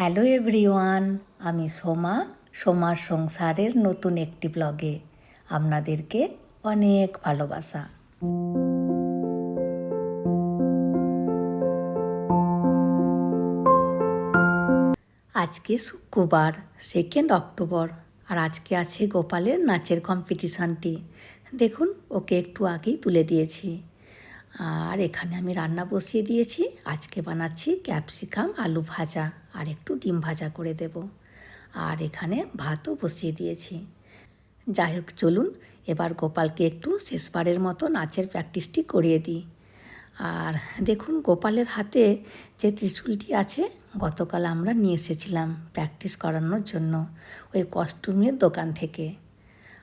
Hello everyone, আমি সোমা, সোমার সংসারের নতুন একটি ব্লগে আপনাদেরকে অনেক ভালোবাসা। আজকে শুক্রবার সেকেন্ড অক্টোবর, আর আজকে আছে গোপালের নাচের কম্পিটিশানটি দেখুন, ওকে একটু আগেই তুলে দিয়েছি। আর এখানে আমি রান্না বসিয়ে দিয়েছি। আজকে বানাচ্ছি ক্যাপসিকাম আলু ভাজা আর একটু ডিম ভাজা করে দেব। আর এখানে ভাতও বসিয়ে দিয়েছি। যাই হোক, চলুন, এবার গোপালকে একটু শেষবারের মতো নাচের প্র্যাকটিসটি করিয়ে দিই। আর দেখুন, গোপালের হাতে যে ত্রিশূলটি আছে, গতকাল আমরা নিয়ে এসেছিলাম প্র্যাকটিস করানোর জন্য ওই কস্টিউমের দোকান থেকে।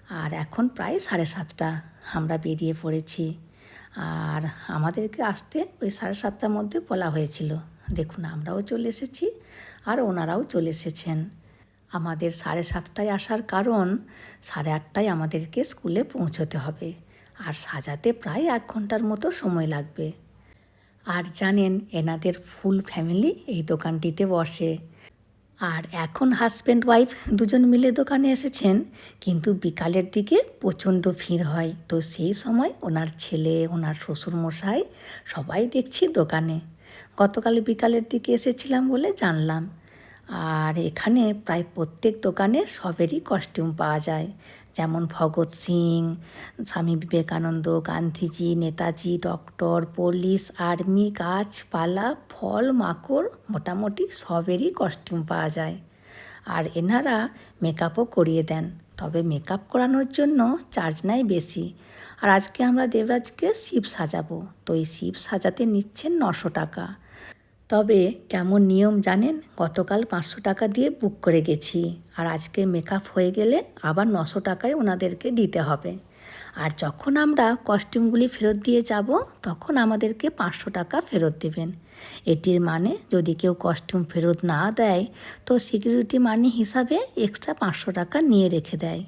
আর এখন প্রায় সাড়ে সাতটা, আমরা বেরিয়ে পড়েছি। আর আমাদেরকে আসতে ওই সাড়ে সাতটার মধ্যে বলা হয়েছিল। দেখুন, আমরাও চলে এসেছি আর ওনারাও চলে এসেছেন। আমাদের সাড়ে সাতটায় আসার কারণ সাড়ে আটটায় আমাদেরকে স্কুলে পৌঁছতে হবে আর সাজাতে প্রায় এক ঘণ্টার মতো সময় লাগবে। আর জানেন, এনাদের ফুল ফ্যামিলি এই দোকানটিতে বসে। আর এখন হাজব্যান্ড ওয়াইফ দুজন মিলে দোকানে এসেছেন, কিন্তু বিকালের দিকে প্রচণ্ড ভিড় হয়। তো সেই সময় ওনার ছেলে, ওনার শ্বশুরমশাই সবাই দেখছি দোকানে। গতকাল বিকালের দিকে এসেছিলাম বলে জানলাম। আর এখানে প্রায় প্রত্যেক দোকানে সবেরই কস্টিউম পাওয়া যায়। যেমন Bhagat Singh, Swami Vivekananda, Gandhiji, Netaji, doctor, police, army, গাছপালা, ফল, মাকড় মোটামুটি সবেরই কস্টিউম পাওয়া যায়। আর এনারা মেকআপও করিয়ে দেন। তবে মেকআপ করানোর জন্য চার্জ নেয় বেশি। আর আজকে আমরা দেবরাজকে শিব সাজাবো। তো এই শিব সাজাতে নিচ্ছেন নশো টাকা। তবে কেমন নিয়ম জানেন? গতকাল পাঁচশো টাকা দিয়ে বুক করে গেছি। আর আজকে মেকআপ হয়ে গেলে আবার নশো টাকায় ওনাদেরকে দিতে হবে। আর যখন আমরা কস্টিউমগুলি ফেরত দিয়ে যাব, তখন আমাদেরকে পাঁচশো টাকা ফেরত দেবেন। এটির মানে যদি কেউ কস্টিউম ফেরত না দেয়, তো সিকিউরিটি মানি হিসাবে এক্সট্রা পাঁচশো টাকা নিয়ে রেখে দেয়।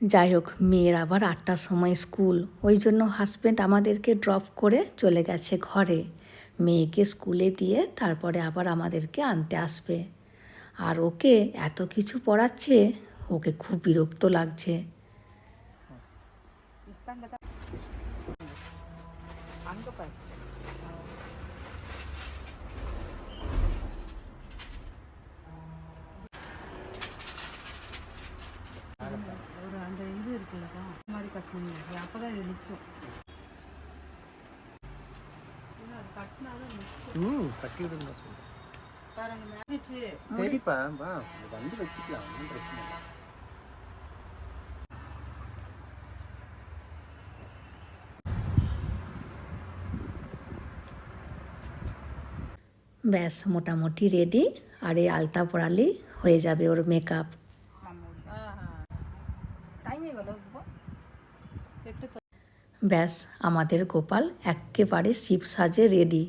যাই হোক, মেয়ের আবার আটটার সময় স্কুল। ওই জন্য হাজব্যান্ড আমাদেরকে ড্রপ করে চলে গেছে ঘরে। মেয়েকে স্কুলে দিয়ে তারপরে আবার আমাদেরকে আনতে আসবে আর ওকে এত কিছু পড়াচ্ছে ওকে খুব বিরক্ত লাগছে ஒரு அந்த இது இருக்குல்லக்கா இந்த மாதிரி கட்டணும் அப்பதான் இது நிற்கும் ம் கட்டி விடுங்க சொல்லு சரிப்பா வா வந்து வச்சுக்கலாம் ஒன்றும் பிரச்சனை இல்லை ব্যাস মোটামুটি রেডি আর এই আলতা পরালেই হয়ে যাবে ওর মেকআপ ব্যাস, আমাদের গোপাল একেবারে শিব সাজে রেডি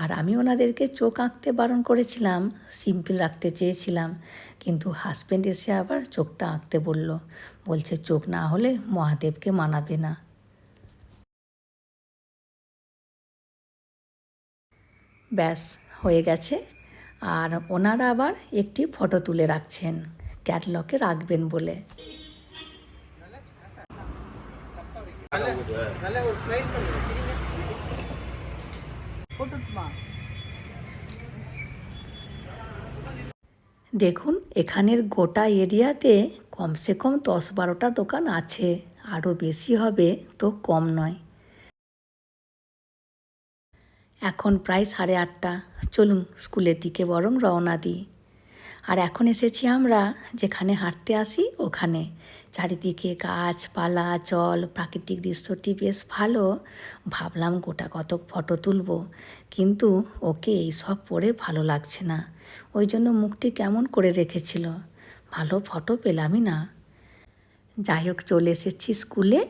আর আমি ওনাদেরকে চোখ আঁকতে বারণ করেছিলাম সিম্পল রাখতে চেয়েছিলাম, কিন্তু হাজব্যান্ড এসে আবার চোখটা আঁকতে বলল, বলছে চোখ না হলে মহাদেবকে মানাবে না। ব্যাস, হয়ে গেছে। আর ওনারা আবার একটি ফটো তুলে রাখছেন ক্যাটলকে রাখবেন বলে। দেখুন এখানের গোটা এরিয়াতে কমসে কম দশ বারোটা দোকান আছে। আরও বেশি হবে তো কম নয়। এখন প্রায় সাড়ে আটটা। চলুন স্কুলের দিকে বরং রওনা দিই। আর এখন এসেছি আমরা যেখানে হাঁটতে আসি, ওখানে। চারিদিকে গাছপালা, জল, প্রাকৃতিক দৃশ্যটি বেশ ভালো। ভাবলাম গোটা কতক ফটো তুলব, কিন্তু ওকে এইসব পরে ভালো লাগছে না। ওই জন্য মুখটি কেমন করে রেখেছিল? ভালো ফটো পেলামই না। যাই হোক, চলে এসেছি স্কুলে।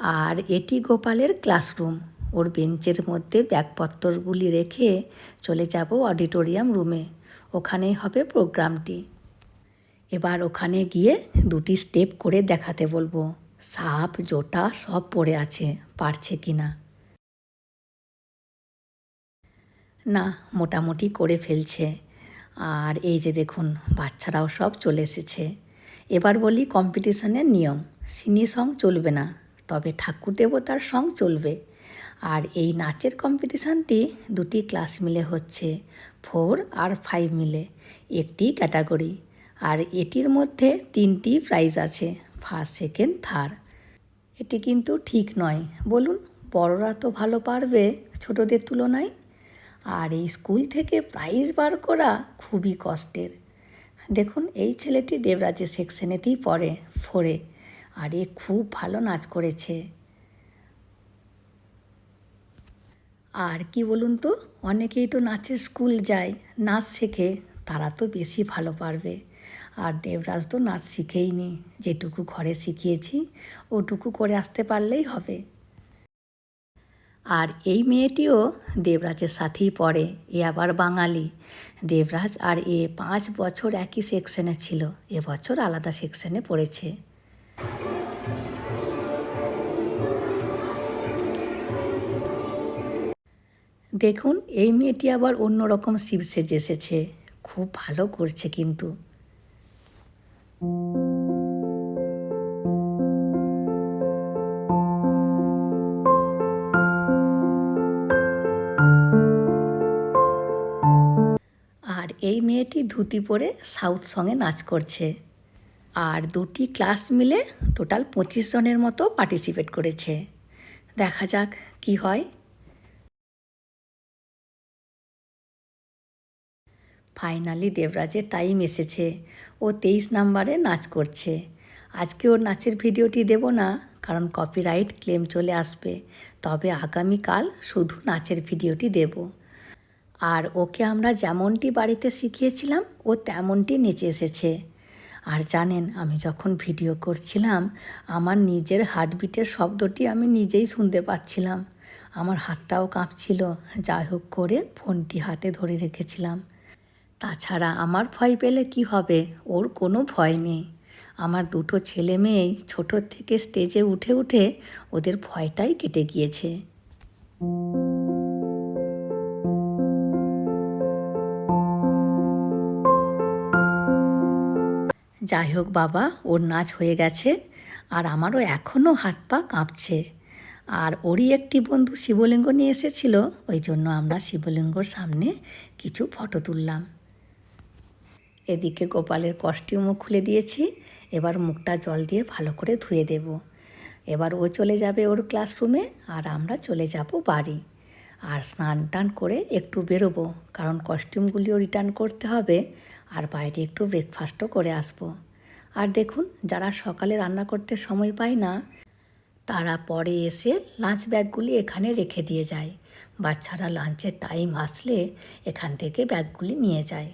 আর এটি গোপালের ক্লাসরুম। ওর বেঞ্চের মধ্যে ব্যাগপত্রগুলি রেখে চলে যাব অডিটোরিয়াম রুমে। ওখানেই হবে প্রোগ্রামটি। এবার ওখানে গিয়ে দুটি স্টেপ করে দেখাতে বলব। সাপ, জোটা সব পড়ে আছে, পারছে কি না? না, মোটামুটি করে ফেলছে। আর এই যে দেখুন, বাচ্চারাও সব চলে এসেছে। এবার বলি কম্পিটিশনের নিয়ম। সিনি সং চলবে না, তবে ঠাকুর দেবতার সং চলবে। আর এই নাচের কম্পিটিশানটি দুটি ক্লাস মিলে হচ্ছে ফোর আর ফাইভ মিলে। একটি ক্যাটাগরি আর এটির মধ্যে তিনটি প্রাইজ আছে ফার্স্ট সেকেন্ড থার্ড এটি কিন্তু ঠিক নয়। বলুন, বড়রা তো ভালো পারবে ছোটদের তুলনায়। আর এই স্কুল থেকে প্রাইজ বার করা খুবই কষ্টের। দেখুন, এই ছেলেটি দেবরাজের সেকশনেতেই পড়ে ফোরে আর এ খুব ভালো নাচ করেছে। আর কি বলুন তো, অনেকেই তো নাচের স্কুল যায়, নাচ শেখে, তারা তো বেশি ভালো পারবে। আর দেবরাজ তো নাচ শিখেইনি, যেটুকু ঘরে শিখিয়েছি, ওটুকু করে আসতে পারলেই হবে। আর এই মেয়েটিও দেবরাজের সাথেই পড়ে, এ আবার বাঙালি। দেবরাজ আর এ পাঁচ বছর একই সেকশনে ছিল এবছর আলাদা সেকশনে পড়েছে। দেখুন, এই মেয়েটি আবার অন্যরকম শিব সেজে এসেছে। খুব ভালো করছে কিন্তু। আর এই মেয়েটি ধুতি পরে সাউথ সঙ্গে নাচ করছে। আর দুটি ক্লাস মিলে টোটাল পঁচিশ জনের মতো পার্টিসিপেট করেছে। দেখা যাক কি হয়। ফাইনালি দেবরাজের টাইম এসেছে। ও তেইশ নাম্বারে নাচ করছে। আজকে ওর নাচের ভিডিওটি দেব না, কারণ কপিরাইট ক্লেম চলে আসবে। তবে আগামীকাল শুধু নাচের ভিডিওটি দেব। আর ওকে আমরা যেমনটি বাড়িতে শিখিয়েছিলাম, ও তেমনটি নেচে এসেছে। আর জানেন, আমি যখন ভিডিও করছিলাম, আমার নিজের হার্টবিটের শব্দটি আমি নিজেই শুনতে পাচ্ছিলাম। আমার হাতটাও কাঁপছিল। যাই হোক করে ফোনটি হাতে ধরে রেখেছিলাম। তাছাড়া আমার ভয় পেলে কি হবে? ওর কোনো ভয় নেই। আমার দুটো ছেলে মেয়েই ছোটোর থেকে স্টেজে উঠে উঠে ওদের ভয়টাই কেটে গিয়েছে। যাই হোক বাবা, ওর নাচ হয়ে গেছে আর আমারও এখনও হাত পা কাঁপছে। আর ওরই একটি বন্ধু শিবলিঙ্গ নিয়ে এসেছিল, ওই জন্য আমরা শিবলিঙ্গর সামনে কিছু ফটো তুললাম। এদিকে গোপালের কস্টিউমও খুলে দিয়েছি, এবার মুখটা জল দিয়ে ভালো করে ধুয়ে দেব। এবার ও চলে যাবে ওর ক্লাসরুমে আর আমরা চলে যাব বাড়ি। আর স্নান টান করে একটু বেরোবো, কারণ কস্টিউমগুলিও রিটার্ন করতে হবে আর বাইরে একটু ব্রেকফাস্টও করে আসব। আর দেখুন, যারা সকালে রান্না করতে সময় পায় না, তারা পরে এসে লাঞ্চ ব্যাগগুলি এখানে রেখে দিয়ে যায়। বাচ্চারা লাঞ্চের টাইম আসলে এখান থেকে ব্যাগগুলি নিয়ে যায়।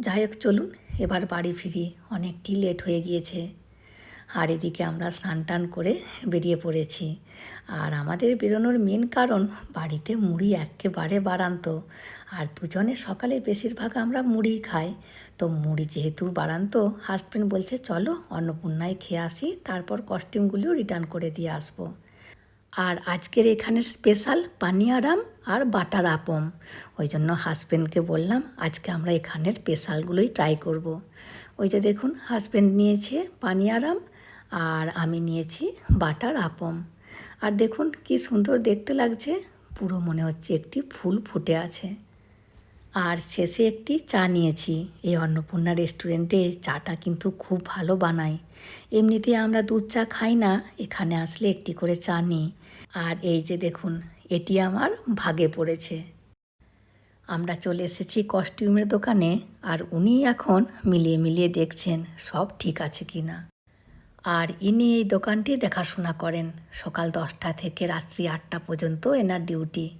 যাই হোক, চলুন, এবার বাড়ি ফিরি। অনেকটি লেট হয়ে গিয়েছে। আর এদিকে আমরা স্নান টান করে বেরিয়ে পড়েছি। আর আমাদের বেরোনোর মেন কারণ, বাড়িতে মুড়ি একেবারে বাড়ান্ত। আর দুজনে সকালে বেশিরভাগ আমরা মুড়ি খাই। তো মুড়ি যেহেতু বাড়ান্ত হাজব্যান্ড বলছে, চলো অন্নপূর্ণায় খেয়ে আসি, তারপর কস্টিউমগুলিও রিটার্ন করে দিয়ে আসব। আর আজকের এখানের স্পেশাল পানিয়ারাম আর বাটার আপম। ওই জন্য হাজব্যান্ডকে বললাম, আজকে আমরা এখানের স্পেশালগুলোই ট্রাই করব। ওই যে দেখুন হাজব্যান্ড নিয়েছে পানিয়ারাম আর আমি নিয়েছি বাটার আপম। আর দেখুন, কি সুন্দর দেখতে লাগছে, পুরো মনে হচ্ছে একটি ফুল ফুটে আছে। আর শেষে একটি চা নিয়েছি। এই অন্নপূর্ণা রেস্টুরেন্টে চাটা কিন্তু খুব ভালো বানায়। এমনিতে আমরা দুধ চা খাই না, এখানে আসলে একটি করে চা নিই। আর এই যে দেখুন, এটি আমার ভাগে পড়েছে। আমরা চলে এসেছি কস্টিউমের দোকানে আর উনি এখন মিলিয়ে মিলিয়ে দেখছেন সব ঠিক আছে কি না। আর ইনি এই দোকানটি দেখাশোনা করেন সকাল দশটা থেকে রাত্রি আটটা পর্যন্ত এনার ডিউটি।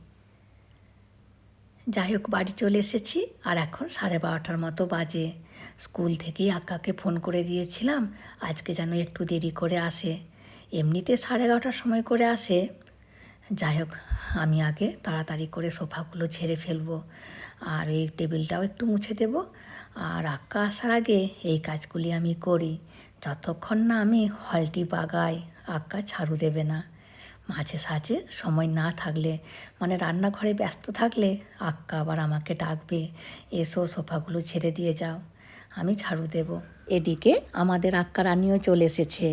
যাই হোক, বাড়ি চলে এসেছি আর এখন সাড়ে বারোটার মতো বাজে। স্কুল থেকেই আক্কাকে ফোন করে দিয়েছিলাম, আজকে যেন একটু দেরি করে আসে। এমনিতে সাড়ে এগারোটার সময় করে আসে। যাই হোক, আমি আগে তাড়াতাড়ি করে সোফাগুলো ছেড়ে ফেলব আর এই টেবিলটাও একটু মুছে দেব। আর আক্কা আসার আগে এই কাজগুলি আমি করি। যতক্ষণ না আমি হলটি বাগাই, আক্কা ছাড়ু দেবে না। মাঝে সাঝে সময় না থাকলে মানে রান্নাঘরে ব্যস্ত থাকলে, আক্কা আবার আমাকে ডাকবে, এসো সোফাগুলো ছেড়ে দিয়ে যাও, আমি ঝাড়ু দেব। এদিকে আমাদের আক্কা রানিও চলে এসেছে।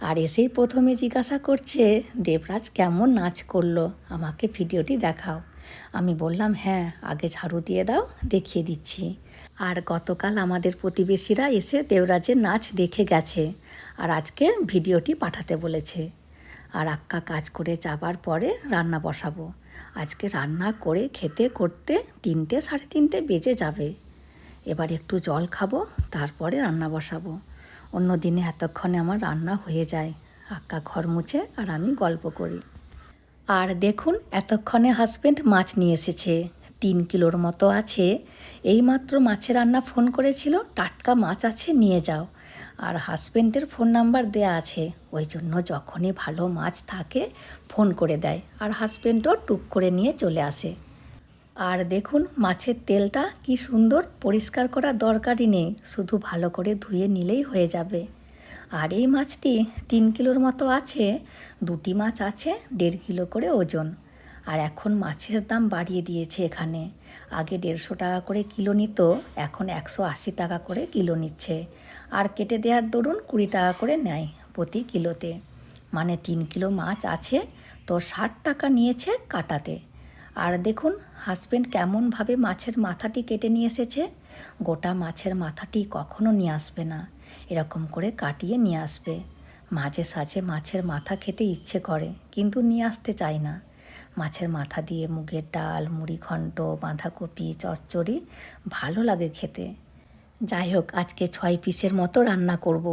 আর এসেই প্রথমে জিজ্ঞাসা করছে, দেবরাজ কেমন নাচ করল? আমাকে ভিডিওটি দেখাও। আমি বললাম হ্যাঁ আগে ঝাড়ু দিয়ে দাও, দেখিয়ে দিচ্ছি। আর গতকাল আমাদের প্রতিবেশীরা এসে দেবরাজের নাচ দেখে গেছে আর আজকে ভিডিওটি পাঠাতে বলেছে। আর আক্কা কাজ করে যাবার পরে রান্না বসাবো। আজকে রান্না করে খেতে করতে তিনটে সাড়ে তিনটে বেজে যাবে। এবার একটু জল খাব, তারপরে রান্না বসাবো। অন্য দিনে এতক্ষণে আমার রান্না হয়ে যায়। আক্কা ঘর মুছে আর আমি গল্প করি। আর দেখুন, এতক্ষণে হাজব্যান্ড মাছ নিয়ে এসেছে। তিন কিলোর মতো আছে। এইমাত্র মাছের রান্না ফোন করেছিল, টাটকা মাছ আছে, নিয়ে যাও। আর হাজব্যান্ডের ফোন নাম্বার দেয়া আছে। ওই জন্য যখনই ভালো মাছ থাকে ফোন করে দেয়। আর হাজব্যান্ডও টুক করে নিয়ে চলে আসে। আর দেখুন, মাছের তেলটা কি সুন্দর পরিষ্কার করার দরকারই নেই, শুধু ভালো করে ধুয়ে নিলেই হয়ে যাবে। আর এই মাছটি তিন কিলোর মতো আছে, দুটি মাছ আছে, দেড় কিলো করে ওজন। আর এখন মাছের দাম বাড়িয়ে দিয়েছে এখানে। আগে দেড়শো টাকা করে কিলো নিত, এখন একশো আশি টাকা করে কিলো নিচ্ছে। আর কেটে দেওয়ার দরুন কুড়ি টাকা করে নেয় প্রতি কিলোতে। মানে তিন কিলো মাছ আছে, তো ষাট টাকা নিয়েছে কাটাতে। আর দেখুন হাজব্যান্ড কেমনভাবে মাছের মাথাটি কেটে নিয়ে এসেছে। গোটা মাছের মাথাটি কখনো নিয়ে আসবে না। এরকম করে কাটিয়ে নিয়ে আসবে। মাঝে সাঝে মাছের মাথা খেতে ইচ্ছে করে, কিন্তু নিয়ে আসতে চায় না। মাছের মাথা দিয়ে মুগের ডাল, মুড়ি ঘন্ট, বাঁধাকপি, চচ্চড়ি ভালো লাগে খেতে। যাই হোক, আজকে ছয় পিসের মতো রান্না করব।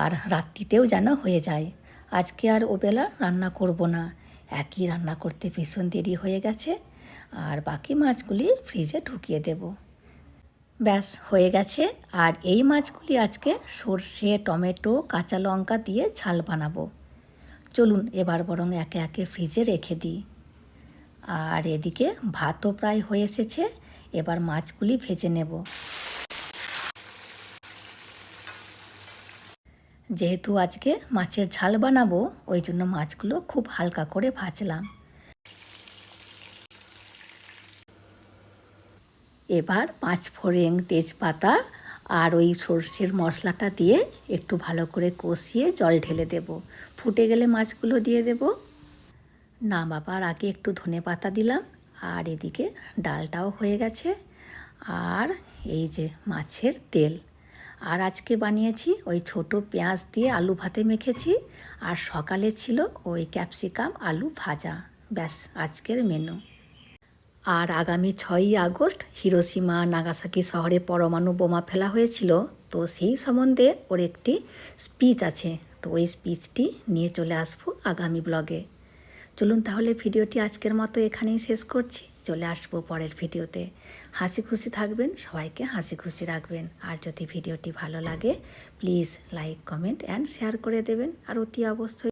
আর রাত্রিতেও যেন হয়ে যায়। আজকে আর ওবেলা রান্না করব না। একই রান্না করতে ভীষণ দেরি হয়ে গেছে, আর বাকি মাছগুলি ফ্রিজে ঢুকিয়ে দেব। ব্যাস, হয়ে গেছে। আর এই মাছগুলি আজকে সর্ষে, টমেটো, কাঁচা লঙ্কা দিয়ে ঝাল বানাবো। চলুন, এবার বরং একে একে ফ্রিজে রেখে দিই। আর এদিকে ভাতও প্রায় হয়ে এসেছে, এবার মাছগুলি ভেজে নেব। যেহেতু আজকে মাছের ঝাল বানাবো, ওই জন্য মাছগুলো খুব হালকা করে ভাজলাম। এবার পাঁচ ফোড়েং তেজপাতা আর ওই সর্ষের মশলাটা দিয়ে একটু ভালো করে কষিয়ে জল ঢেলে দেব। ফুটে গেলে মাছগুলো দিয়ে দেব। না বাবার, আগে একটু ধনে পাতা দিলাম আর এদিকে ডালটাও হয়ে গেছে। আর এই যে মাছের তেল। আর আজকে বানিয়েছি ওই ছোট পেঁয়াজ দিয়ে আলু ভাতে মেখেছি। আর সকালে ছিল ওই ক্যাপসিকাম আলু ভাজা। ব্যাস, আজকের মেনু আর আগামী ছয়ই আগস্ট হিরোসীমা নাগাসাকি শহরে পরমাণু বোমা ফেলা হয়েছিল। তো সেই সম্বন্ধে ওর একটি স্পিচ আছে। তো ওই স্পিচটি নিয়ে চলে আসব আগামী ব্লগে চলুন তাহলে ভিডিওটি আজকের মতো এখানেই শেষ করছি। চলে আসব পরের ভিডিওতে। হাসি খুশি থাকবেন, সবাইকে হাসি খুশি রাখবেন। আর যদি ভিডিওটি ভালো লাগে please like comment and share করে দেবেন। আর অতি অবশ্যই